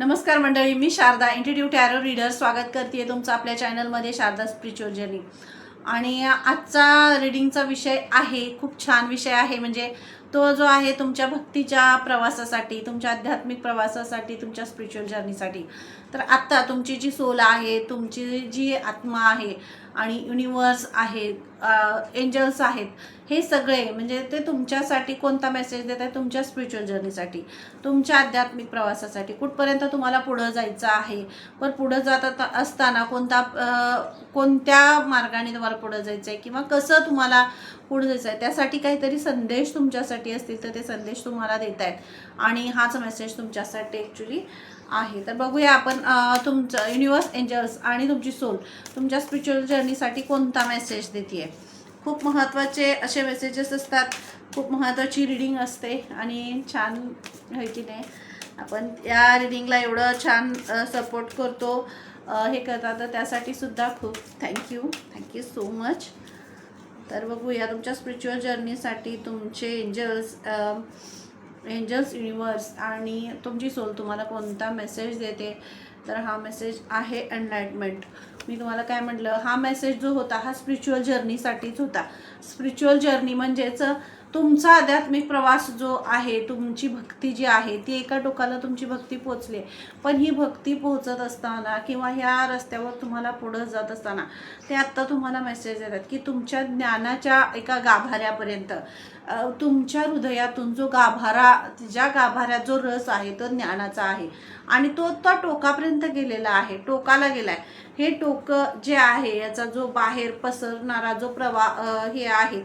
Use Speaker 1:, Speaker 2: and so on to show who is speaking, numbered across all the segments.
Speaker 1: नमस्कार मंडळी मी शारदा इंटिट्यू टॅरो रीडर स्वागत करते तुमचं आपल्या चॅनलमध्ये शारदा स्पिरिच्युअल जर्नी आणि आजचा रीडिंगचा विषय आहे खूप छान विषय आहे म्हणजे तो जो आहे तुमच्या भक्तीच्या प्रवासासाठी तुमच्या आध्यात्मिक प्रवासासाठी तुमच्या स्पिरिच्युअल जर्नीसाठी तर आत्ता तुमची जी सोल आहे तुमची जी आत्मा आहे आणि युनिवर्स आहेत एंजल्स आहेत हे सगळे म्हणजे ते तुमच्यासाठी कोणता मेसेज देत आहे तुमच्या स्पिरिच्युअल जर्नीसाठी तुमच्या आध्यात्मिक प्रवासासाठी. कुठपर्यंत तुम्हाला पुढं जायचं आहे? पण पुढं जात असताना कोणता कोणत्या मार्गाने तुम्हाला पुढं जायचं आहे किंवा कसं तुम्हाला पुढं जायचं आहे त्यासाठी काहीतरी संदेश तुमच्यासाठी असतील तर ते संदेश तुम्हाला देत आहेत आणि हाच मेसेज तुमच्यासाठी ॲक्च्युली आहे. तर बघूया आपण तुमचं युनिवर्स एंजल्स आणि तुमची सोल तुमच्या स्पिरिच्युअल जर्नीसाठी कोणता मेसेज देते खूप महत्त्वाचे असे मेसेजेस असतात. खूप महत्त्वाची रिडिंग असते आणि छान होय की नाही आपण या रिडिंगला एवढं छान सपोर्ट करतो. हे करतात तर त्यासाठी सुद्धा खूप थँक्यू थँक्यू सो मच तर बघूया तुमच्या स्पिरिच्युअल जर्नीसाठी तुमचे एंजल्स एंजल्स युनिवर्स आणि तुमची सोल तुम्हाला कोणता मेसेज देते? तर हा मेसेज आहे एनलाइटमेंट मी तुम्हाला काय म्हटलं? हा मेसेज जो होता हा स्पिरिच्युअल जर्नीसाठीच होता. स्पिरिच्युअल जर्नी म्हणजेच तुमचा आध्यात्मिक प्रवास जो आहे तुमची भक्ती जी आहे ती एका टोकाला तुमची भक्ती पोचली पण ही भक्ती पोहोचत असताना किंवा ह्या रस्त्यावर तुम्हाला पुढं जात असताना ते आत्ता तुम्हाला मेसेज येतात की तुमच्या ज्ञानाच्या एका गाभाऱ्यापर्यंत तुमच्या हृदयातून जो गाभारा ज्या गाभाऱ्यात जो रस आहे तो ज्ञानाचा आहे. आणि तो त्या टोकापर्यंत गेलेला आहे टोकाला गेलाय. हे टोकं जे आहे याचा जो बाहेर पसरणारा जो प्रवा हे आहे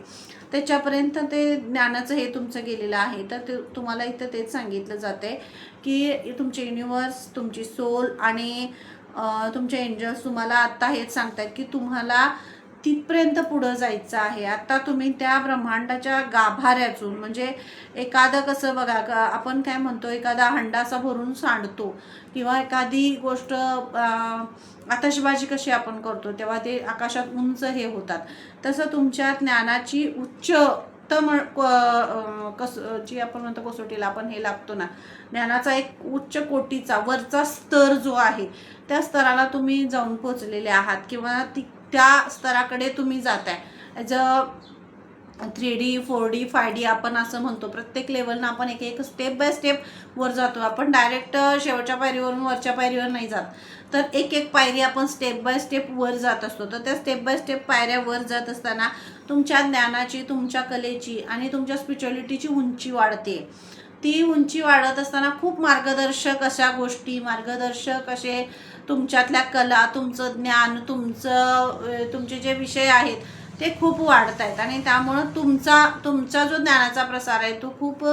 Speaker 1: त्याच्यापर्यंत ते ज्ञानाचं हे तुमचं गेलेलं आहे. तर ते तुम्हाला इथं तेच सांगितलं जाते की तुमचे युनिवर्स तुमची सोल आणि तुमचे एंजल्स तुम्हाला आत्ता हेच सांगतायत की तुम्हाला तिथपर्यंत पुढं जायचं आहे. आता तुम्ही त्या ब्रह्मांडाच्या गाभाऱ्यातून म्हणजे एखादं कसं बघा आपण काय म्हणतो एखादा हंडासा भरून सांडतो किंवा एखादी गोष्ट अं, आतषबाजी कशी आपण करतो तेव्हा ते आकाशात उंच हे होतात. तसं तुमच्या ज्ञानाची उच्च उत्तम कस जी आपण म्हणतो कसोटीला आपण हे लागतो ना ज्ञानाचा एक उच्च कोटीचा वरचा स्तर जो आहे त्या स्तराला तुम्ही जाऊन पोचलेले आहात किंवा ती त्या स्तराकडे तुम्ही जाताय. As a three D four D five D आपण असं म्हणतो. प्रत्येक लेवलनं आपण एक एक स्टेप बाय स्टेप वर जातो. आपण डायरेक्ट शेवटच्या पायरीवरून वरच्या पायरीवर नाही जात. तर एक एक पायरी आपण स्टेप बाय स्टेप वर जात असतो. तर त्या स्टेप बाय स्टेप पायऱ्या वर जात असताना तुमच्या ज्ञानाची तुमच्या कलेची आणि तुमच्या स्पिरिच्युअलिटीची उंची वाढते. ती उंची वाढत असताना खूप मार्गदर्शक अशा गोष्टी मार्गदर्शक असे तुमच्यातल्या कला तुमचं ज्ञान तुमचं तुमचे जे विषय आहेत ते खूप वाढत आहेत. आणि त्यामुळं तुमचा तुमचा जो ज्ञानाचा प्रसार आहे तो खूप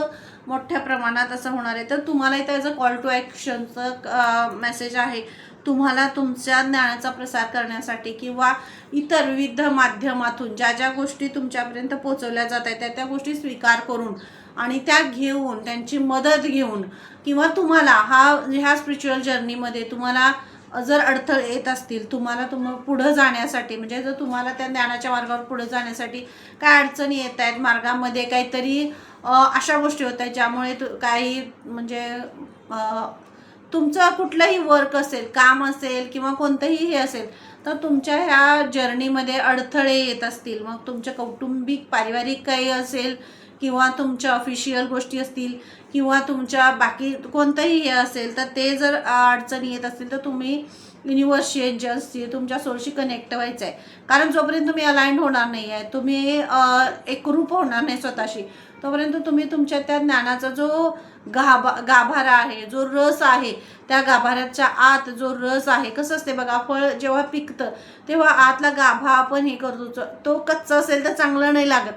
Speaker 1: मोठ्या प्रमाणात असं होणार आहे. तर तुम्हाला इथं ॲज अ कॉल टू ॲक्शनचं मेसेज आहे. तुम्हाला तुमच्या ज्ञानाचा प्रसार करण्यासाठी किंवा इतर विविध माध्यमातून ज्या ज्या गोष्टी तुमच्यापर्यंत पोचवल्या जात आहेत त्या त्या गोष्टी स्वीकार करून आणि त्या घेऊन त्यांची मदत घेऊन किंवा तुम्हाला हा ह्या स्पिरिच्युअल जर्नीमध्ये तुम्हाला जर अडथळे येत असतील तुम्हाला तुम पुढं जाण्यासाठी म्हणजे जर तुम्हाला त्या ज्ञानाच्या मार्गावर पुढं जाण्यासाठी काय अडचणी येत आहेत मार्गामध्ये काहीतरी अशा गोष्टी होत आहेत ज्यामुळे तु- काही म्हणजे तुमचं कुठलंही वर्क असेल काम असेल किंवा कोणतंही हे असेल तर तुमच्या ह्या जर्नीमध्ये अडथळे येत असतील. मग तुमच्या कौटुंबिक पारिवारिक काही असेल किंवा तुमच्या ऑफिशियल गोष्टी असतील किंवा तुमच्या बाकी कोणतंही हे असेल तर ते जर अडचणी येत असतील तर तुम्ही युनिव्हर्सची एजन्सी तुमच्या सोलशी कनेक्ट व्हायचं आहे कारण जोपर्यंत तुम्ही अलाइंड होणार नाही आहे तुम्ही एकरूप होणार नाही स्वतःशी तोपर्यंत तुम्ही तुमच्या त्या ज्ञानाचा जो गाभा गाभारा आहे जो रस आहे त्या गाभाऱ्याच्या आत जो रस आहे कसं असते बघा फळ जेव्हा पिकतं तेव्हा आतला गाभा आपण हे करतो तो कच्चा असेल तर चांगलं नाही लागत.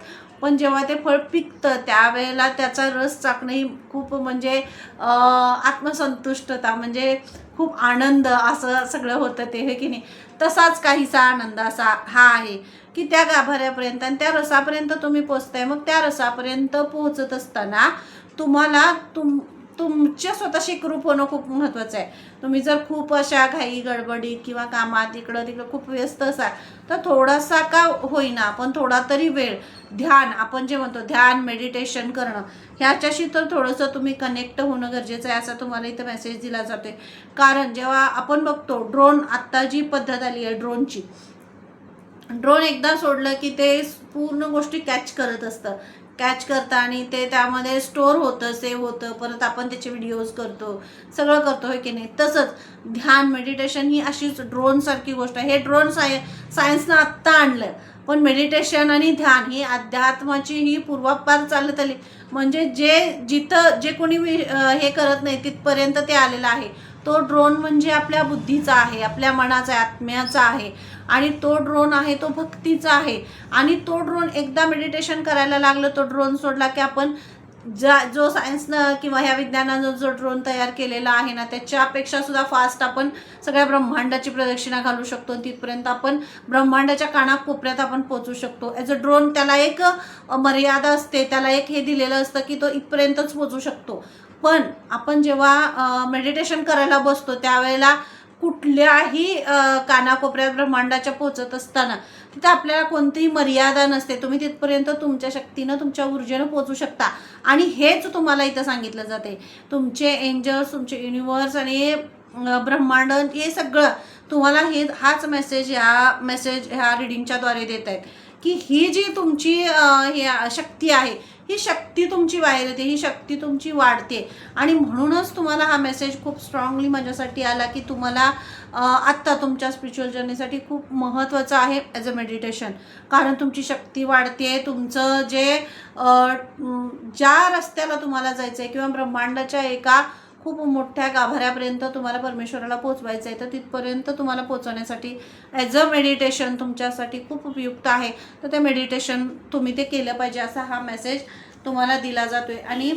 Speaker 1: पण जेव्हा ते फळ पिकतं त्यावेळेला त्याचा रस चाकणं ही खूप म्हणजे आत्मसंतुष्टता म्हणजे खूप आनंद असं सगळं होतं ते हे की नाही? तसाच काहीसा आनंद असा हा आहे की त्या गाभाऱ्यापर्यंत आणि त्या रसापर्यंत तुम्ही पोचताय. मग त्या रसापर्यंत पोहोचत असताना तुम्हाला तुम तुमच्या स्वतःशी एकरूप होणं खूप महत्त्वाचं आहे. तुम्ही जर खूप अशा घाई गडबडी किंवा कामात इकडं तिकडं खूप व्यस्त असाल तर थोडासा का होईना पण थोडा तरी वेळ ध्यान आपण जे म्हणतो ध्यान मेडिटेशन करणं ह्याच्याशी तर थोडंसं तुम्ही कनेक्ट होणं गरजेचं आहे असा तुम्हाला इथं मेसेज दिला जातोय. कारण जेव्हा आपण बघतो ड्रोन आत्ता जी पद्धत आली आहे ड्रोनची ड्रोन एकदा सोडलं की ते पूर्ण गोष्टी कॅच करत असतं. कॅच करता आणि ते त्यामध्ये स्टोअर होतं सेव्ह होतं परत आपण त्याचे व्हिडिओज करतो सगळं करतो होय की नाही? तसंच ध्यान मेडिटेशन ही अशीच ड्रोनसारखी गोष्ट आहे. हे ड्रोन साय सायन्सनं आत्ता आणलं पण मेडिटेशन आणि ध्यान ही अध्यात्माची ही पूर्वापार चालत आली. म्हणजे जे जिथं जे कोणी हे करत नाही तिथपर्यंत ते आलेलं आहे. तो ड्रोन म्हणजे आपल्या बुद्धीचा आहे आपल्या मनाचा आहे आत्म्याचा आहे. आणि तो ड्रोन आहे तो भक्तीचा आहे. आणि तो ड्रोन एकदा मेडिटेशन करायला लागलं तो ड्रोन सोडला की आपण ज्या जो सायन्सनं किंवा ह्या विज्ञानानं जो ड्रोन तयार केलेला आहे ना त्याच्यापेक्षा सुद्धा फास्ट आपण सगळ्या ब्रह्मांडाची प्रदक्षिणा घालू शकतो आणि तिथपर्यंत आपण ब्रह्मांडाच्या कानाकोपऱ्यात आपण पोचू शकतो. ॲज अ ड्रोन त्याला एक मर्यादा असते त्याला एक हे दिलेलं असतं की तो इथपर्यंतच पोचू शकतो. पण आपण जेव्हा मेडिटेशन करायला बसतो त्यावेळेला कुठल्याही कानाकोपऱ्यात ब्रह्मांडाच्या पोचत असताना तिथं आपल्याला कोणतीही मर्यादा नसते. तुम्ही तिथपर्यंत तुमच्या शक्तीनं तुमच्या ऊर्जेनं पोचू शकता. आणि हेच तुम्हाला इथं सांगितलं जाते. तुमचे एंजल्स तुमचे युनिवर्स आणि ब्रह्मांड हे सगळं तुम्हाला हे हाच मेसेज ह्या मेसेज ह्या रिडिंगच्याद्वारे देत आहेत की ही जी तुमची हे शक्ती आहे ही शक्ती तुमची बाहेर येते ही शक्ती तुमची वाढते. आणि म्हणूनच तुम्हाला हा मेसेज खूप स्ट्रॉंगली माझ्यासाठी आला की तुम्हाला आत्ता तुमच्या स्पिरिच्युअल जर्नीसाठी खूप महत्त्वाचं आहे ॲज अ मेडिटेशन कारण तुमची शक्ती वाढते तुमचं जे ज्या रस्त्याला तुम्हाला जायचं आहे किंवा ब्रह्मांडाच्या एका खूप मोठ्या गाभाऱ्यापर्यंत तुम्हाला परमेश्वराला पोचवायचं आहे. तर तिथपर्यंत तुम्हाला पोचवण्यासाठी ॲज अ मेडिटेशन तुमच्यासाठी खूप उपयुक्त आहे. तर ते मेडिटेशन तुम्ही ते केलं पाहिजे असा हा मेसेज तुम्हाला दिला जातो आहे आणि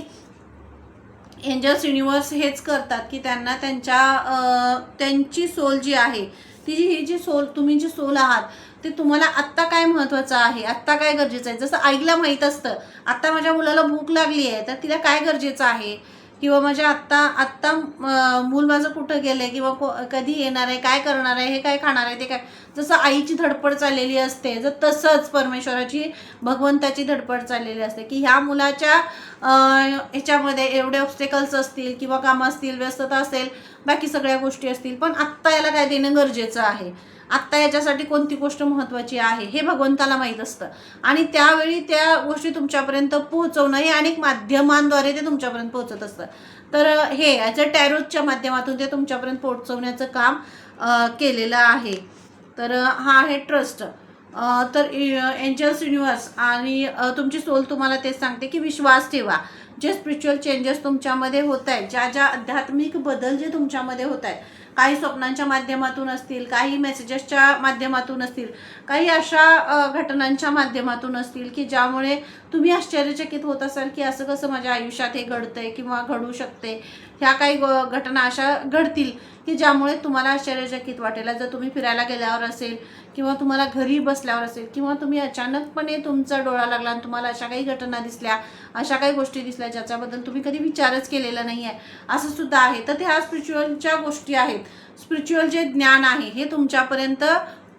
Speaker 1: एंजल्स युनिवर्स हेच करतात की त्यांना त्यांच्या त्यांची सोल जी आहे ती जी ही जी सोल तुम्ही जी सोल आहात ते तुम्हाला आत्ता काय महत्त्वाचं आहे? आत्ता काय गरजेचं आहे? जसं आईला माहीत असतं आत्ता माझ्या मुलाला भूक लागली आहे तर तिला काय गरजेचं आहे? किंवा माझ्या आत्ता आत्ता मूल माझं कुठं गेलं आहे किंवा को कधी येणार आहे काय करणार आहे हे काय खाणार आहे ते काय? जसं आईची धडपड चाललेली असते जर तसंच परमेश्वराची भगवंताची धडपड चाललेली असते की ह्या मुलाच्या ह्याच्यामध्ये एवढे ऑब्स्टेकल्स असतील किंवा कामं असतील व्यस्तता असेल बाकी सगळ्या गोष्टी असतील पण आत्ता याला काय देणं गरजेचं आहे? आत्ता याच्यासाठी कोणती गोष्ट महत्त्वाची आहे हे भगवंताला माहीत असतं. आणि त्यावेळी त्या गोष्टी तुमच्यापर्यंत पोहोचवणं हे अनेक माध्यमांद्वारे ते तुमच्यापर्यंत पोहोचत असतं. तर हे ॲज अ टॅरोजच्या माध्यमातून ते तुमच्यापर्यंत पोहोचवण्याचं काम केलेलं आहे. तर हा आहे ट्रस्ट. तर एंजल्स युनिवर्स आणि तुमची सोल तुम्हाला तेच सांगते की विश्वास ठेवा. जे स्पिरिच्युअल चेंजेस तुमच्यामध्ये होत आहेत ज्या ज्या आध्यात्मिक बदल जे तुमच्यामध्ये होत आहेत काही स्वप्नांच्या माध्यमातून असतील काही मेसेजेसच्या माध्यमातून असतील काही अशा घटनांच्या माध्यमातून असतील की ज्यामुळे तुम्ही आश्चर्यचकित होत असाल की असं कसं माझ्या आयुष्यात हे घडतंय किंवा घडू शकते ह्या काही घटना अशा घडतील की ज्यामुळे तुम्हाला आश्चर्यचकित वाटेल. जर तुम्ही फिरायला गेल्यावर असेल किंवा तुम्हाला घरी बसल्यावर असेल किंवा तुम्ही अचानकपणे तुमचा डोळा लागला आणि तुम्हाला अशा काही घटना दिसल्या अशा काही गोष्टी दिसल्या ज्याच्याबद्दल तुम्ही कधी विचारच केलेला नाही आहे असं सुद्धा आहे. तर ह्या स्पिरिच्युअलच्या गोष्टी आहेत. स्पिरिच्युअल जे ज्ञान आहे हे तुमच्यापर्यंत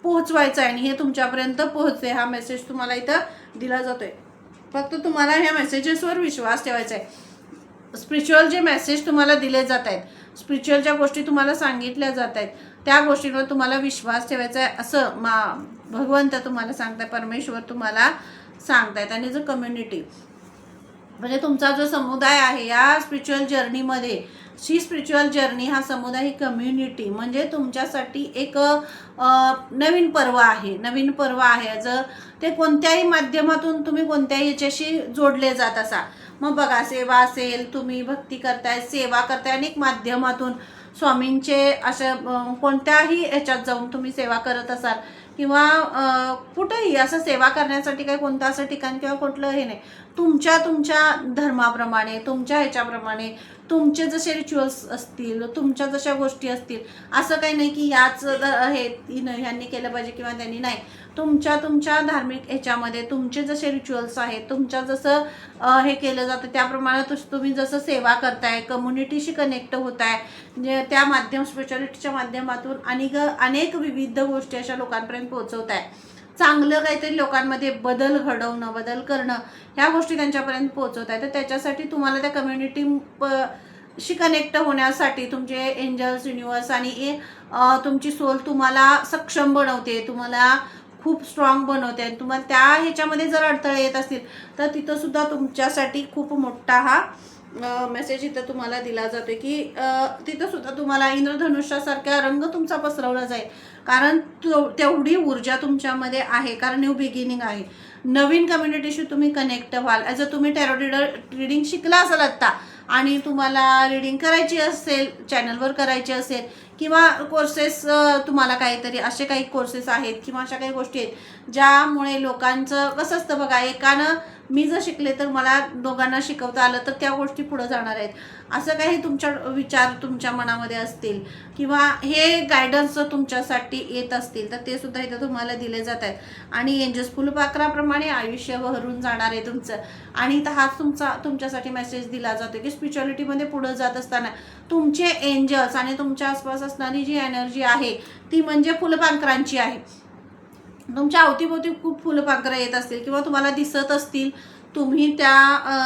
Speaker 1: पोहोचवायचं आहे आणि हे तुमच्यापर्यंत पोहोचते हा मेसेज तुम्हाला इथं दिला जातो आहे फक्त तुम्हाला ह्या मेसेजेसवर विश्वास ठेवायचा आहे. स्पिरिच्युअल जे मेसेज तुम्हाला दिले जात आहेत स्पिरिच्युअलच्या गोष्टी तुम्हाला सांगितल्या जात आहेत त्या गोष्टींवर तुम्हाला विश्वास ठेवायचा आहे असं मा भगवंत तुम्हाला सांगताय परमेश्वर तुम्हाला सांगतायत. आणि जो कम्युनिटी म्हणजे तुमचा जो समुदाय आहे या स्पिरिच्युअल जर्नीमध्ये ही स्पिरिच्युअल जर्नी हा समुदाय ही कम्युनिटी म्हणजे तुमच्यासाठी एक नवीन पर्व आहे. नवीन पर्व आहे. जर ते कोणत्याही माध्यमातून तुम्ही कोणत्याही याच्याशी जोडले जात असा मग बघा सेवा असेल तुम्ही भक्ती करताय सेवा करताय अनेक माध्यमातून स्वामींचे अशा कोणत्याही ह्याच्यात जाऊन तुम्ही सेवा करत असाल किंवा कुठेही कुठंही असं सेवा करण्यासाठी काही कोणतं असं ठिकाण किंवा कुठलं हे नाही. तुमच्या तुमच्या धर्माप्रमाणे तुमच्या ह्याच्याप्रमाणे तुमचे जसे रिच्युअल्स असतील तुमच्या जशा गोष्टी असतील असं काही नाही की याच हे हिनं- ह्यांनी केलं पाहिजे किंवा त्यांनी नाही. तुमच्या तुमच्या धार्मिक ह्याच्यामध्ये तुमचे जसे रिच्युअल्स आहेत तुमच्या जसं हे केलं जातं त्याप्रमाणे तुस- तुम्ही जसं सेवा करताय कम्युनिटीशी कनेक्ट होताय म्हणजे त्या माध्यम स्पेशालिटीच्या माध्यमातून अनेक अनेक विविध गोष्टी अशा लोकांपर्यंत पोहोचवताय. चांगलं काहीतरी लोकांमध्ये बदल घडवणं बदल करणं ह्या गोष्टी त्यांच्यापर्यंत पोहोचवत आहे तर त्याच्यासाठी तुम्हाला त्या कम्युनिटी शी कनेक्ट होण्यासाठी तुमचे एंजल्स युनिवर्स आणि ए- तुमची सोल तुम्हाला सक्षम बनवते. तुम्हाला खूप स्ट्रॉंग बनवते आणि तुम्हाला त्या ह्याच्यामध्ये जर अडथळे येत असतील तर तिथं सुद्धा तुमच्यासाठी खूप मोठा हा मेसेज इथं तुम्हाला दिला जातोय की तिथंसुद्धा तिथं सुद्धा तुम्हाला इंद्रधनुष्यासारखा रंग तुमचा पसरवला जाईल. कारण तो- तेवढी ऊर्जा तुमच्यामध्ये आहे कारण न्यू बिगिनिंग आहे. नवीन कम्युनिटीशी तुम्ही कनेक्ट व्हाल. ॲज अ तुम्ही टॅरो रिडर रिडिंग शिकला असाल आत्ता आणि तुम्हाला रिडिंग करायची असेल चॅनलवर करायची असेल किंवा कोर्सेस तुम्हाला काहीतरी असे काही कोर्सेस आहेत किंवा अशा काही गोष्टी आहेत ज्यामुळे लोकांचं कसं असतं बघा एकानं मी जर शिकले तर मला दोघांना शिकवता आलं तर त्या गोष्टी पुढं जाणार आहेत. असं काही तुमच्या विचार तुमच्या मनामध्ये असतील किंवा हे गायडन्स तुमच्यासाठी येत असतील तर ते सुद्धा इथं तुम्हाला दिले जात आहेत. आणि एंजस फुलपाखराप्रमाणे आयुष्य बहरून जाणार आहे तुमचं. आणि इथं हाच तुमचा तुमच्यासाठी मेसेज दिला जातो की स्पिरिच्युअलिटीमध्ये पुढं जात असताना तुमचे एंजल्स आणि तुमच्या आसपास असणारी जी एनर्जी आहे ती म्हणजे फुलपाखरांची आहे. तुमच्या अवतीभोवती खूप फुलपाखरं येत असतील किंवा तुम्हाला दिसत असतील तुम्ही त्या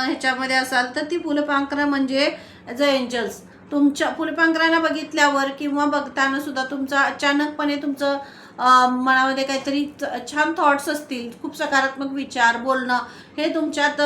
Speaker 1: ह्याच्यामध्ये असाल तर ती फुलपाखरं म्हणजे ज एंजल्स. तुमच्या फुलपाखरांना बघितल्यावर किंवा बघताना सुद्धा तुमचं अचानकपणे तुमचं मनामध्ये काहीतरी छान थॉट्स असतील खूप सकारात्मक विचार बोलणं हे तुमच्यात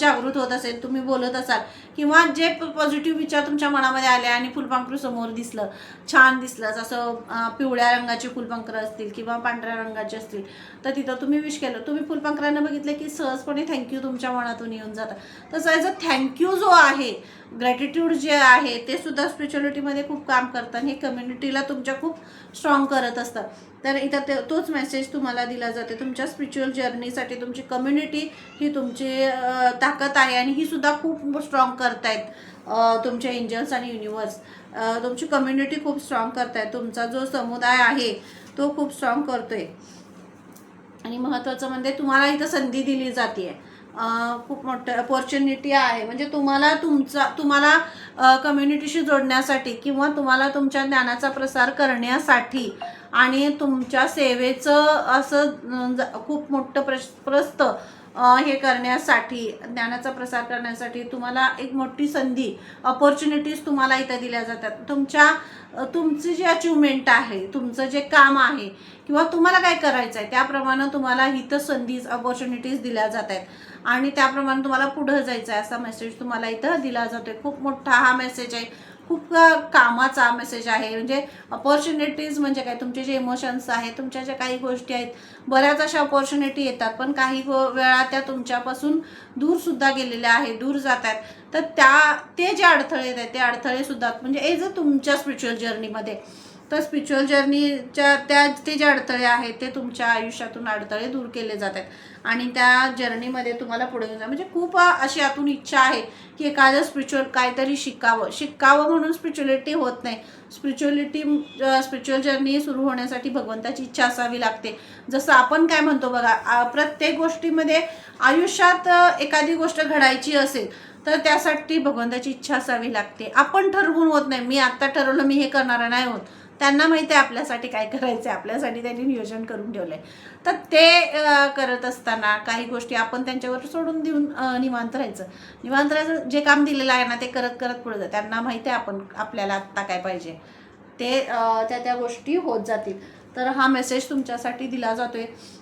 Speaker 1: जागृत होत असेल तुम्ही बोलत असाल किंवा जे पॉझिटिव्ह विचार तुमच्या मनामध्ये आले आणि फुलपांखरू समोर दिसलं छान दिसलं जसं पिवळ्या रंगाची फुलपांखरं असतील किंवा पांढऱ्या रंगाची असतील तर तिथं तुम्ही विश केलं. तुम्ही फुलपांखरांना बघितलं की सहजपणे थँक्यू तुमच्या मनातून येऊन जातं. तसं ॲज अ थँक्यू जो आहे ग्रॅटिट्यूड जे आहे ते सुद्धा स्पिरिच्युअलिटीमध्ये खूप काम करतं आणि हे कम्युनिटीला तुमच्या खूप स्ट्रॉंग करत असतं. तर इथं ते तोच मेसेज तुम्हाला दिला जाते तुमच्या स्पिरिच्युअल जर्नीसाठी तुमची कम्युनिटी ही तुमची ताकद आहे आणि ही सुद्धा खूप स्ट्रॉंग करतायत अ, तुमचे एंजल्स आणि युनिवर्स तुमची कम्युनिटी खूप स्ट्रॉंग करतायत. तुमचा जो समुदाय आहे तो खूप स्ट्रॉंग करतोय. आणि महत्त्वाचं म्हणजे तुम्हाला इथं संधी दिली जाते खूप मोठं अपॉर्च्युनिटी आहे. म्हणजे तुम्हाला तुमचा तुम्हाला कम्युनिटीशी जोडण्यासाठी किंवा तुम्हाला तुमच्या ज्ञानाचा प्रसार करण्यासाठी आणि तुमच्या सेवेचं असं खूप मोठं प्रश प्रस्त हे करण्यासाठी ज्ञानाचा प्रसार करण्यासाठी तुम्हाला एक मोठी संधी अपॉर्च्युनिटीज तुम्हाला इथं दिल्या जातात. तुमच्या तुमची जी अचिव्हमेंट आहे तुमचं जे काम आहे किंवा तुम्हाला काय करायचं आहे त्याप्रमाणे तुम्हाला इथं संधीज अपॉर्च्युनिटीज दिल्या जात आहेत आणि त्याप्रमाणे तुम्हाला पुढं जायचं आहे असा मेसेज तुम्हाला इथं दिला जातो आहे खूप मोठा हा मेसेज आहे. खूप कामाचा मेसेज आहे. म्हणजे अपॉर्च्युनिटीज म्हणजे काय? तुमचे जे इमोशन्स आहेत तुमच्या ज्या काही गोष्टी आहेत बऱ्याच अशा अपॉर्च्युनिटी येतात. पण काही गो वेळा त्या तुमच्यापासून दूरसुद्धा गेलेल्या आहेत दूर जात आहेत. तर त्या ते जे अडथळे येत आहेत ते अडथळेसुद्धा म्हणजे एज अ तुमच्या स्पिरिच्युअल जर्नीमध्ये तर स्पिरिच्युअल जर्नीच्या त्या ते जे अडथळे आहेत ते तुमच्या आयुष्यातून अडथळे दूर केले जात आहेत. आणि त्या जर्नीमध्ये तुम्हाला पुढे घेऊन जा. म्हणजे खूप अशी आतून इच्छा आहे की एखादं स्पिरिच्युअल काहीतरी शिकावं. शिकावं म्हणून स्पिरिच्युअलिटी होत नाही. स्पिरिच्युअलिटी स्पिरिच्युअल जर्नी सुरू होण्यासाठी भगवंताची इच्छा असावी लागते. जसं आपण काय म्हणतो बघा प्रत्येक गोष्टीमध्ये आयुष्यात एखादी गोष्ट घडायची असेल तर त्यासाठी भगवंताची इच्छा असावी लागते. आपण ठरवून होत नाही मी आत्ता ठरवलं मी हे करणार नाही होत. त्यांना माहिती आहे आपल्यासाठी काय करायचं आहे आपल्यासाठी त्यांनी नियोजन करून ठेवलं आहे तर ते करत असताना काही गोष्टी आपण त्यांच्यावर सोडून देऊन निवांत राहायचं. निवांत राहायचं जे काम दिलेलं आहे ना ते करत करत पुढे जा त्यांना माहिती आहे आपण आपल्याला आत्ता काय पाहिजे. ते त्या त्या गोष्टी होत जातील. तर हा मेसेज तुमच्यासाठी दिला जातो आहे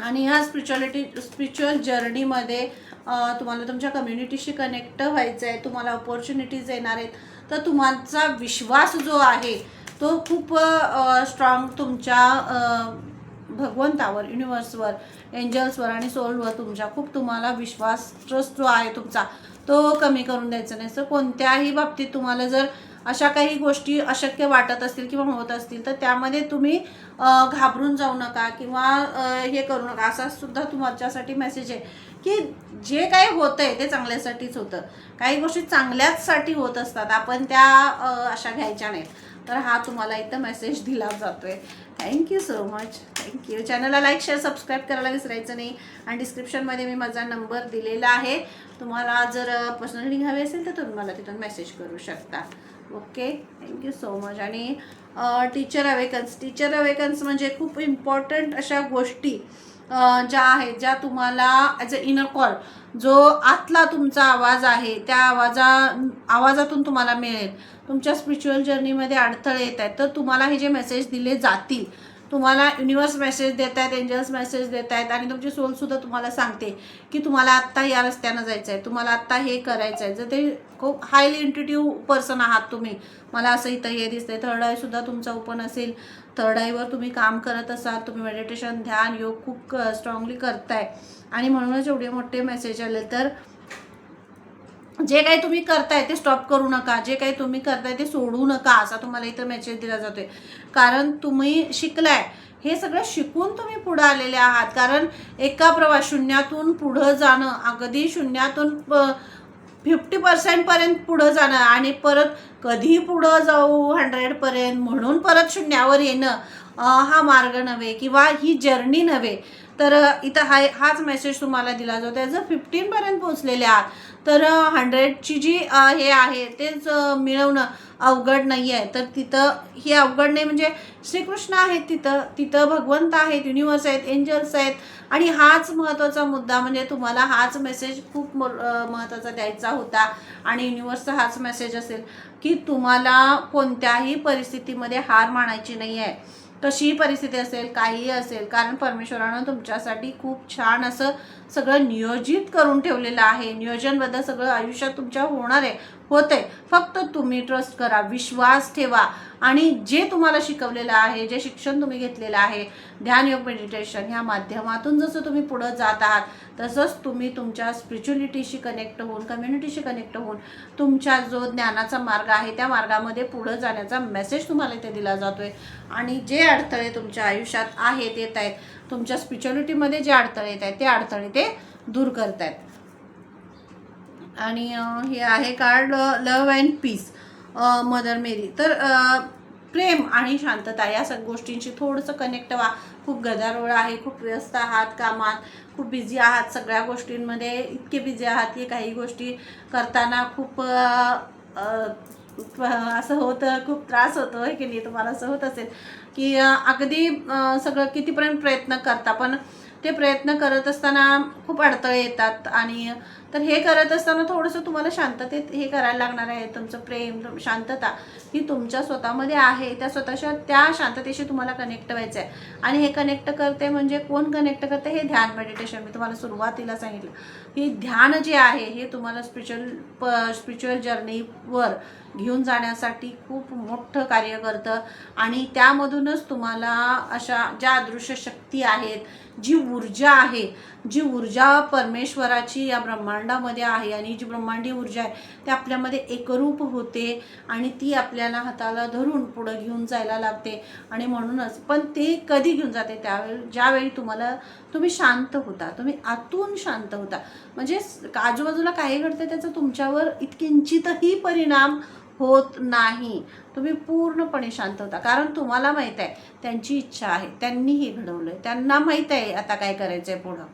Speaker 1: आणि ह्या स्पिरिच्युअलिटी स्पिरिच्युअल जर्नीमध्ये तुम्हाला तुमच्या कम्युनिटीशी कनेक्ट व्हायचं आहे तुम्हाला अपॉर्च्युनिटीज येणार आहेत. तर तुमचा विश्वास जो आहे तो खूप स्ट्रॉंग तुमच्या भगवंतावर युनिवर्सवर एंजल्सवर आणि सोलवर तुमच्या खूप तुम्हाला विश्वास ट्रस्ट जो आहे तुमचा तो कमी करून द्यायचा नाही. सर कोणत्याही बाबतीत तुम्हाला जर अशा काही गोष्टी अशक्य वाटत असतील किंवा होत असतील तर त्यामध्ये तुम्ही घाबरून जाऊ नका किंवा हे करू नका. असा सुद्धा तुमच्यासाठी मेसेज आहे की जे काही होतं आहे ते चांगल्यासाठीच होतं. काही गोष्टी चांगल्याचसाठी होत असतात. आपण त्या अशा घ्यायच्या नाहीत. तर हा तुम्हाला इथं मेसेज दिला जातो आहे thank you so much thank you चॅनलला लाईक शेअर सबस्क्राईब करायला विसरायचं नाही. आणि डिस्क्रिप्शनमध्ये मी माझा नंबर दिलेला आहे. तुम्हाला जर पर्सनली हवी असेल तर तुम्ही मला तिथून मेसेज करू शकता. Okay thank you so much आणि टीचर अवेकन्स टीचर अवेकन्स म्हणजे खूप इम्पॉर्टंट अशा गोष्टी. ज्या आहेत ज्या तुम्हाला ॲज अ इनर कॉल जो आतला तुमचा आवाज आहे त्या आवाजा आवाजातून तुम्हाला मिळेल. तुमच्या स्पिरिच्युअल जर्नीमध्ये अडथळे येत आहेत तर तुम्हाला हे जे मेसेज दिले जातील तुम्हाला युनिवर्स मेसेज देत आहेत एंजल्स मेसेज देत आहेत आणि तुमची सोलसुद्धा तुम्हाला सांगते की तुम्हाला आत्ता या रस्त्यानं जायचं आहे तुम्हाला आत्ता हे करायचं आहे. जर ते खूप हायली इंटिट्यू पर्सन आहात तुम्ही मला असं इथं हे दिसतंय थर्ड आयसुद्धा तुमचा ओपन असेल. थर्ड आयवर तुम्ही काम करत असाल तुम्ही मेडिटेशन ध्यान योग खूप स्ट्रॉंगली करताय. आणि म्हणूनच एवढे मोठे मेसेज आले तर जे काही तुम्ही करताय ते स्टॉप करू नका. जे काही तुम्ही करताय ते सोडू नका असा तुम्हाला इथं मेसेज दिला जातोय. कारण तुम्ही शिकलाय. हे सगळं शिकून तुम्ही पुढं आलेले आहात. कारण एका प्रवास शून्यातून पुढं जाणं अगदी शून्यातून फिफ्टी पर्सेंटपर्यंत पुढं जाणं आणि परत कधी पुढं जाऊ हंड्रेडपर्यंत म्हणून परत शून्यावर येणं हा मार्ग नव्हे किंवा ही जर्नी नव्हे. तर इथं हा हाच मेसेज तुम्हाला दिला जातो. जर फिफ्टीनपर्यंत पोचलेले आहात. तर हंड्रेडची जी हे आहे तेच मिळवणं अवघड नाही आहे तर तिथं हे अवघड नाही म्हणजे श्रीकृष्ण आहेत तिथं तिथं भगवंत आहेत युनिवर्स आहेत एंजल्स आहेत आणि हाच महत्त्वाचा मुद्दा म्हणजे तुम्हाला हाच मेसेज खूप महत्त्वाचा द्यायचा होता. आणि युनिवर्सचा हाच मेसेज असेल की तुम्हाला कोणत्याही परिस्थितीमध्ये हार मानायची नाही आहे कशीही परिस्थिती असेल काहीही असेल कारण परमेश्वरानं तुमच्यासाठी खूप छान असं सगळं नियोजित करून ठेवलेलं आहे. नियोजनबद्दल सगळं आयुष्यात तुमच्या होणार आहे. होते फक्त तुम्ही ट्रस्ट करा विश्वास ठेवा. आणि जे तुम्हाला शिकवलेलं आहे जे शिक्षण तुम्ही घेतलेलं आहे ध्यान योग मेडिटेशन ह्या माध्यमातून जसं तुम्ही पुढं जात आहात तसंच तुम्ही तुमच्या स्पिरिच्युअलिटीशी कनेक्ट होऊन कम्युनिटीशी कनेक्ट होऊन तुमच्या जो ज्ञानाचा मार्ग आहे त्या मार्गामध्ये पुढं जाण्याचा मेसेज तुम्हाला इथे दिला जातोय. आणि जे अडथळे तुमच्या आयुष्यात आहेत येत आहेत तुमच्या स्पिरिच्युअलिटीमध्ये जे अडथळे येत आहेत ते अडथळे ते दूर करतायत आणि हे आहे card love and peace mother Mary तर प्रेम आणि शांतता या सग गोष्टींशी थोडंसं कनेक्ट व्हा. खूप गदारोळ आहे खूप व्यस्त आहात कामात खूप बिझी आहात सगळ्या गोष्टींमध्ये. इतके बिझी आहात की काही गोष्टी करताना खूप असं होतं खूप त्रास होतो आहे की नाही? तुम्हाला असं होत असेल की अगदी सगळं कितीपर्यंत प्रयत्न करता पण ते प्रयत्न करत असताना खूप अडथळे येतात. आणि तर हे करत असताना थोडंसं तुम्हाला शांततेत हे करायला लागणार आहे. तुमचं प्रेम शांतता ही तुमच्या स्वतःमध्ये आहे. त्या स्वतःच्या त्या शांततेशी तुम्हाला कनेक्ट व्हायचं आहे आणि हे कनेक्ट करते म्हणजे कोण कनेक्ट करते हे ध्यान मेडिटेशन मी तुम्हाला सुरुवातीला सांगितलं की ध्यान जे आहे हे तुम्हाला स्पिरिच्युअल प स्पिरिच्युअल जर्नीवर घेऊन जाण्यासाठी खूप मोठं कार्य करतं. आणि त्यामधूनच तुम्हाला अशा ज्या अदृश्य शक्ती आहेत जी ऊर्जा आहे जी ऊर्जा परमेश्वराची या ब्रह्मांडामध्ये आहे आणि जी ब्रह्मांडी ऊर्जा आहे ते आपल्यामध्ये एकरूप होते आणि ती आपल्याला हाताला धरून पुढं घेऊन जायला लागते. आणि म्हणूनच पण ते कधी घेऊन जाते? त्यावेळी ज्यावेळी तुम्हाला तुम्ही शांत होता तुम्ही आतून शांत होता. म्हणजे आजूबाजूला काय घडतं त्याचा तुमच्यावर इतकिंचितही परिणाम होत नाही. तुम्ही पूर्णपणे शांत होता. कारण तुम्हाला माहीत आहे त्यांची इच्छा आहे. त्यांनी हे घडवलं आहे त्यांना माहीत आहे आता काय करायचं आहे पुढं.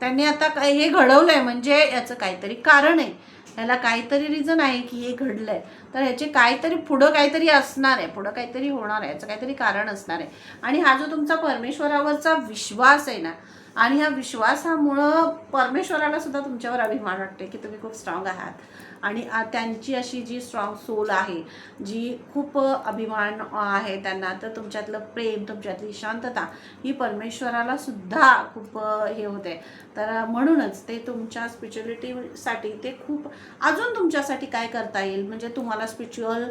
Speaker 1: त्यांनी आता काय हे घडवलं आहे म्हणजे याचं काहीतरी कारण आहे. ह्याला काहीतरी रिझन आहे की हे घडलं आहे तर ह्याचे काहीतरी पुढं काहीतरी असणार आहे. पुढं काहीतरी होणार आहे. याचं काहीतरी कारण असणार आहे. आणि हा जो तुमचा परमेश्वरावरचा विश्वास आहे ना आणि ह्या विश्वासामुळं परमेश्वराला सुद्धा तुमच्यावर अभिमान वाटते की तुम्ही खूप स्ट्रॉंग आहात. आणि त्यांची अशी जी स्ट्रॉंग सोल आहे जी खूप अभिमान आहे त्यांना तर तुमच्यातलं प्रेम तुमच्यातली शांतता ही परमेश्वराला सुद्धा खूप हे होते. तर म्हणूनच ते तुमच्या स्पिरिच्युअलिटीसाठी ते खूप अजून तुमच्यासाठी काय करता येईल? म्हणजे तुम्हाला स्पिरिच्युअल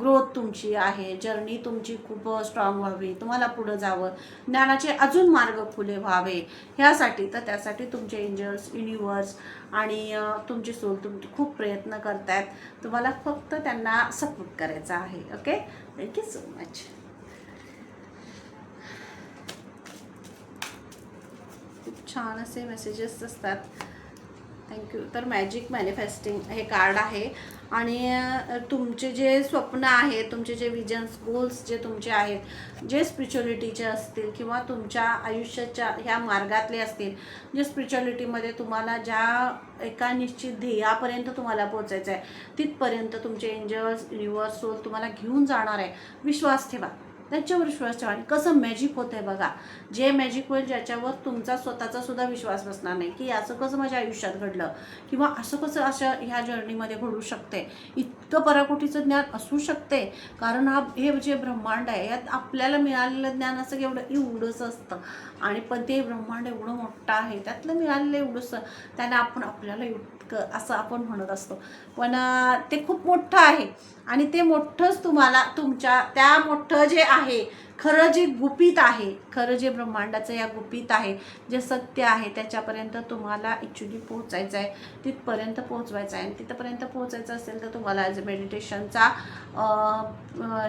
Speaker 1: ग्रोथ तुमची आहे जर्नी तुमची खूप स्ट्रॉंग व्हावी तुम्हाला पुढं जावं ज्ञानाचे अजून मार्ग खुले व्हावे ह्यासाठी तर त्यासाठी तुमचे एंजल्स युनिवर्स आणि तुमची सोल तुम खूप प्रयत्न करतायत. तुम्हाला फक्त त्यांना सपोर्ट करायचा आहे ओके थँक्यू सो मच खूप छान असे मेसेजेस असतात. थँक्यू तर मॅजिक मॅनिफेस्टिंग हे कार्ड आहे. आणि तुमचे जे स्वप्न आहे तुमचे जे विजन्स गोल्स जे तुमचे आहेत जे स्पिरिच्युअलिटीचे असतील किंवा तुमच्या आयुष्याच्या ह्या मार्गातले असतील जे स्पिरिच्युअलिटीमध्ये तुम्हाला ज्या एका निश्चित ध्येयापर्यंत तुम्हाला पोचायचं आहे तिथपर्यंत तुमचे एंजल्स युनिवर्स सोल तुम्हाला घेऊन जाणार आहे. विश्वास ठेवा. त्यांच्यावर विश्वास ठेवा. आणि कसं मॅजिक होतं आहे बघा. जे मॅजिक होईल ज्याच्यावर तुमचा स्वतःचा सुद्धा विश्वास बसणार नाही. की असं कसं माझ्या आयुष्यात घडलं? किंवा असं कसं अशा ह्या जर्नीमध्ये घडू शकते? इतकं पराकोटीचं ज्ञान असू शकते. कारण हा हे जे ब्रह्मांड आहे यात आपल्याला मिळालेलं ज्ञान असं एवढं एवढंच असतं. आणि पण ते ब्रह्मांड एवढं मोठं आहे त्यातलं मिळालेलं एवढंच त्याने आपण आपल्याला इतकं असं आपण म्हणत असतो. पण ते खूप मोठं आहे आणि ते मोठंच तुम्हाला तुमच्या त्या मोठं जे आहे खरं जे गुपित आहे खरं जे ब्रह्मांडाचं या गुपित आहे जे सत्य आहे त्याच्यापर्यंत तुम्हाला ॲक्च्युली पोहोचायचं आहे. तिथपर्यंत पोहोचवायचं आहे आणि तिथपर्यंत पोहोचायचं असेल तर तुम्हाला ॲज अ मेडिटेशनचा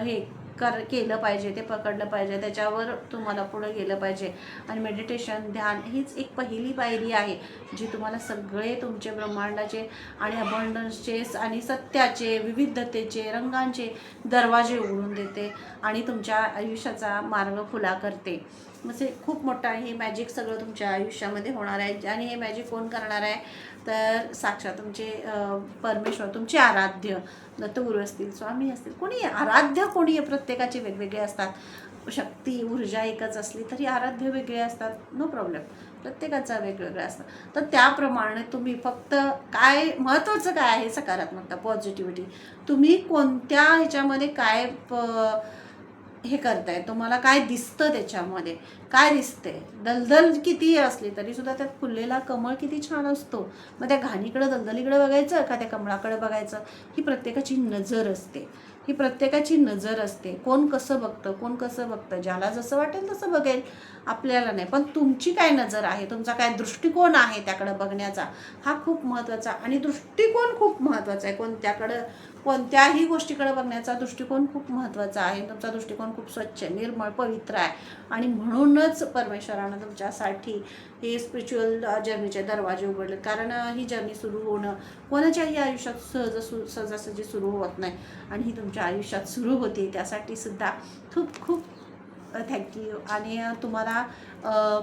Speaker 1: हे कर केलं पाहिजे ते पकडलं पाहिजे त्याच्यावर तुम्हाला पुढं गेलं पाहिजे. आणि मेडिटेशन ध्यान हीच एक पहिली पायरी आहे जी तुम्हाला सगळे तुमचे ब्रह्मांडाचे आणि अबंडन्सचे आणि सत्याचे विविधतेचे रंगांचे दरवाजे उघडून देते आणि तुमच्या आयुष्याचा मार्ग खुला करते. म्हणजे खूप मोठं आहे. हे मॅजिक सगळं तुमच्या आयुष्यामध्ये होणार आहे. आणि हे मॅजिक कोण करणार आहे? तर साक्षात तुमचे परमेश्वर तुमचे आराध्य दत्तगुरू असतील स्वामी असतील कोणी आराध्य कोणी आहे? प्रत्येकाचे वेगवेगळे असतात. शक्ती ऊर्जा एकच असली तरी आराध्य वेगळे असतात. नो प्रॉब्लेम प्रत्येकाचा वेगवेगळा असतं. तर त्याप्रमाणे तुम्ही फक्त काय महत्त्वाचं काय आहे? सकारात्मकता पॉझिटिव्हिटी तुम्ही कोणत्या ह्याच्यामध्ये काय प- हे करताय? तुम्हाला काय दिसतं त्याच्यामध्ये? काय दिसते दलदल कितीही असली तरी सुद्धा त्यात फुललेला कमळ किती छान असतो. मग त्या घाणीकडं दलदलीकडे बघायचं का त्या कमळाकडे बघायचं? ही प्रत्येकाची नजर असते. ही प्रत्येकाची नजर असते. कोण कसं बघतं कोण कसं बघतं? ज्याला जसं वाटेल तसं बघेल. आपल्याला नाही. पण तुमची काय नजर आहे? तुमचा काय दृष्टिकोन आहे त्याकडं बघण्याचा? हा खूप महत्त्वाचा आणि दृष्टिकोन खूप महत्त्वाचा आहे. कोणत्याकडं कोणत्याही गोष्टीकडे बघण्याचा दृष्टिकोन खूप महत्त्वाचा आहे. तुमचा दृष्टिकोन खूप स्वच्छ निर्मळ पवित्र आहे. आणि म्हणूनच परमेश्वरानं तुमच्यासाठी हे स्पिरिच्युअल जर्नीचे दरवाजे उघडले. कारण ही जर्नी सुरू होणं कोणाच्याही आयुष्यात सहज सु सहजासहजी सुरू होत नाही. आणि ही तुमच्या आयुष्यात सुरू होते. त्यासाठी सुद्धा खूप खूप थँक्यू आणि तुम्हाला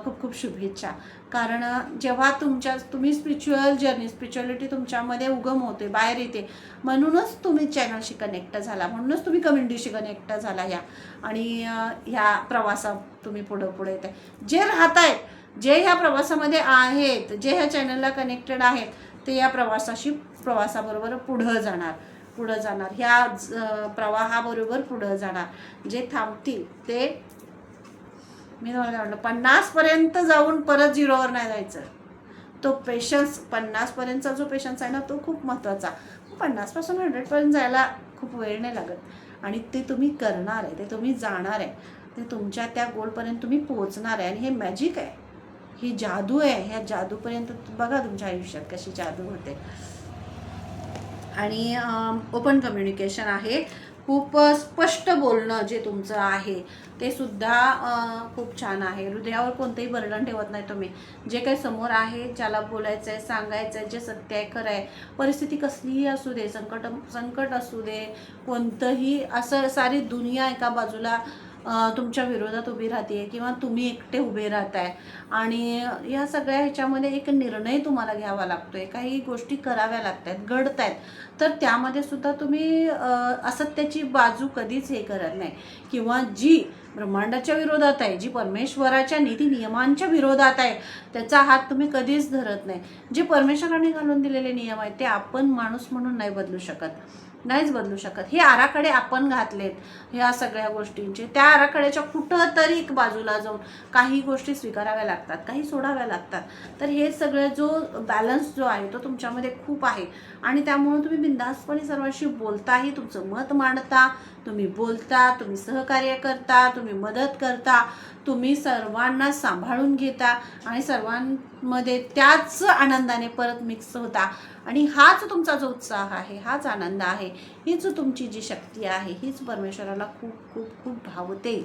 Speaker 1: खूप खूप शुभेच्छा. कारण जेव्हा तुमच्या तुम्ही स्पिरिच्युअल जर्नी स्पिरिच्युअलिटी तुमच्यामध्ये उगम होते बाहेर येते म्हणूनच तुम्ही चॅनलशी कनेक्ट झाला म्हणूनच तुम्ही कम्युनिटीशी कनेक्ट झाला ह्या आणि ह्या प्रवासात तुम्ही पुढं पुढे येते जे राहत आहेत जे ह्या प्रवासामध्ये आहेत जे ह्या चॅनलला कनेक्टेड आहेत ते या प्रवासाशी प्रवासाबरोबर पुढं जाणार. पुढं जाणार. ह्या ज- प्रवाहाबरोबर पुढं जाणार. जे थांबतील ते मी तुम्हाला काय म्हटलं पन्नासपर्यंत जाऊन परत झिरोवर नाही जायचं. तो पेशन्स पन्नासपर्यंतचा जो पेशन्स आहे ना तो खूप महत्त्वाचा. पन्नासपासून हंड्रेडपर्यंत जायला खूप वेळ नाही लागत. आणि ते तुम्ही करणार आहे ते तुम्ही जाणार आहे. ते तुमच्या त्या गोलपर्यंत तुम्ही पोहोचणार आहे. आणि हे मॅजिक आहे. ही जादू आहे. ह्या जादूपर्यंत बघा तुमच्या आयुष्यात कशी जादू होते. आणि ओपन कम्युनिकेशन आहे. खूप स्पष्ट बोलणं जे तुमचं आहे ते सुद्धा खूप छान आहे. हृदयावर कोणतंही बर्डन ठेवत नाही तुम्ही. जे काही समोर आहे ज्याला बोलायचं आहे सांगायचं आहे जे सत्य आहे खरं आहे परिस्थिती कसलीही असू दे संकट संकट असू दे कोणतंही असं सारी दुनिया एका बाजूला तुमच्या विरोधात उभी राहते किंवा तुम्ही एकटे उभे राहताय. आणि या सगळ्या ह्याच्यामध्ये एक निर्णय तुम्हाला घ्यावा लागतोय. काही गोष्टी कराव्या लागतात घडत आहेत तर त्यामध्ये सुद्धा तुम्ही असत्याची बाजू कधीच हे करत नाही. किंवा जी ब्रह्मांडाच्या विरोधात आहे जी परमेश्वराच्या नीती नियमांच्या विरोधात आहे त्याचा हात तुम्ही कधीच धरत नाही. जे परमेश्वराने घालून दिलेले नियम आहेत ते आपण माणूस म्हणून नाही बदलू शकत. नाहीच बदलू शकत. हे आराखडे आपण घातलेत ह्या सगळ्या गोष्टींचे. त्या आराखड्याच्या कुठं तरी एक बाजूला जाऊन काही गोष्टी स्वीकाराव्या लागतात काही सोडाव्या लागतात. तर हे सगळं जो बॅलन्स जो आहे तो तुमच्यामध्ये खूप आहे. आणि त्यामुळं तुम्ही बिंदासपणे सर्वांशी बोलताही तुमचं मत मांडता तुम्ही बोलता तुम्ही सहकार्य करता तुम्ही मदत करता तुम्ही सर्वांना सांभाळून घेता आणि सर्वांमध्ये त्याच आनंदाने परत मिक्स होता. आणि हाच तुमचा जो उत्साह आहे हाच आनंद आहे हीच तुमची जी शक्ती आहे हीच परमेश्वराला खूप खूप खूप भावते.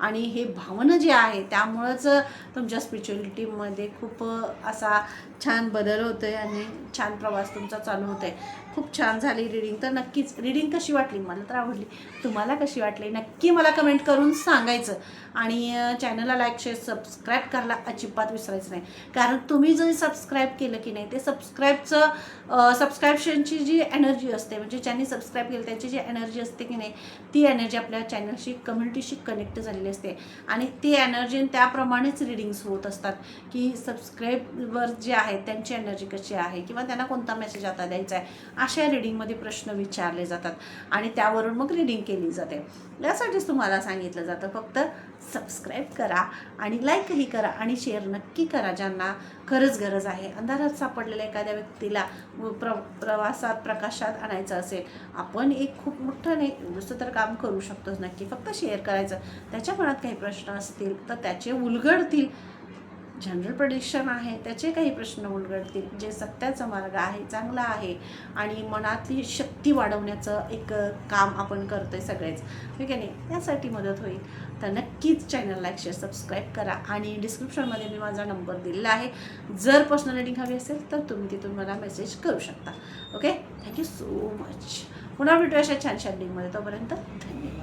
Speaker 1: आणि हे भावनं जे आहे त्यामुळंच तुमच्या स्पिरिच्युअलिटीमध्ये खूप असा छान बदल होतो आहे आणि छान प्रवास तुमचा चालू होतो आहे खूप छान झाली रिडिंग तर नक्कीच रिडिंग कशी वाटली? मला तर आवडली. तुम्हाला कशी वाटली? नक्की मला कमेंट करून सांगायचं. आणि चॅनलला लाईक शेअर सबस्क्राईब करायला अजिबात विसरायचं नाही. कारण तुम्ही जर सबस्क्राईब केलं की नाही ते सबस्क्राईबचं सबस्क्राईबशनची जी एनर्जी असते म्हणजे ज्यांनी सबस्क्राईब केलं त्यांची जी एनर्जी असते की नाही ती एनर्जी आपल्या चॅनलशी कम्युनिटीशी कनेक्ट झालेली असते. आणि ती एनर्जी त्याप्रमाणेच रिडिंग्स होत असतात की सबस्क्राईबर जे आहेत त्यांची एनर्जी कशी आहे किंवा त्यांना कोणता मेसेज आता द्यायचा आहे अशा रिडिंगमध्ये प्रश्न विचारले जातात. आणि त्यावरून मग रिडिंग केली जाते. यासाठीच तुम्हाला सांगितलं जातं फक्त सबस्क्राईब करा आणि लाईकही करा आणि शेअर नक्की करा ज्यांना खरंच गरज आहे. अंधारात सापडलेल्या एखाद्या व्यक्तीला प्र प्रवासात प्रकाशात आणायचं असेल आपण एक खूप मोठं नाही दुसरं तर काम करू शकतोच नक्की. फक्त शेअर करायचं. त्याच्या मनात काही प्रश्न असतील तर त्याचे उलगडतील. जनरल प्रडिक्शन आहे त्याचे काही प्रश्न उलगडतील जे सत्याचा मार्ग आहे चांगला आहे आणि मनातली शक्ती वाढवण्याचं एक काम आपण करतो आहे सगळेच. ठीक आहे नाही? यासाठी मदत होईल. तर नक्कीच चॅनल लाईक शेअर सबस्क्राईब करा आणि डिस्क्रिप्शनमध्ये मी माझा नंबर दिलेला आहे. जर पर्सनल रेडिंग हवी असेल तर तुम्ही तिथून मला मेसेज करू शकता. ओके थँक्यू सो मच पुन्हा भेटू अशा छान छान रिडिंगमध्ये तोपर्यंत धन्यवाद.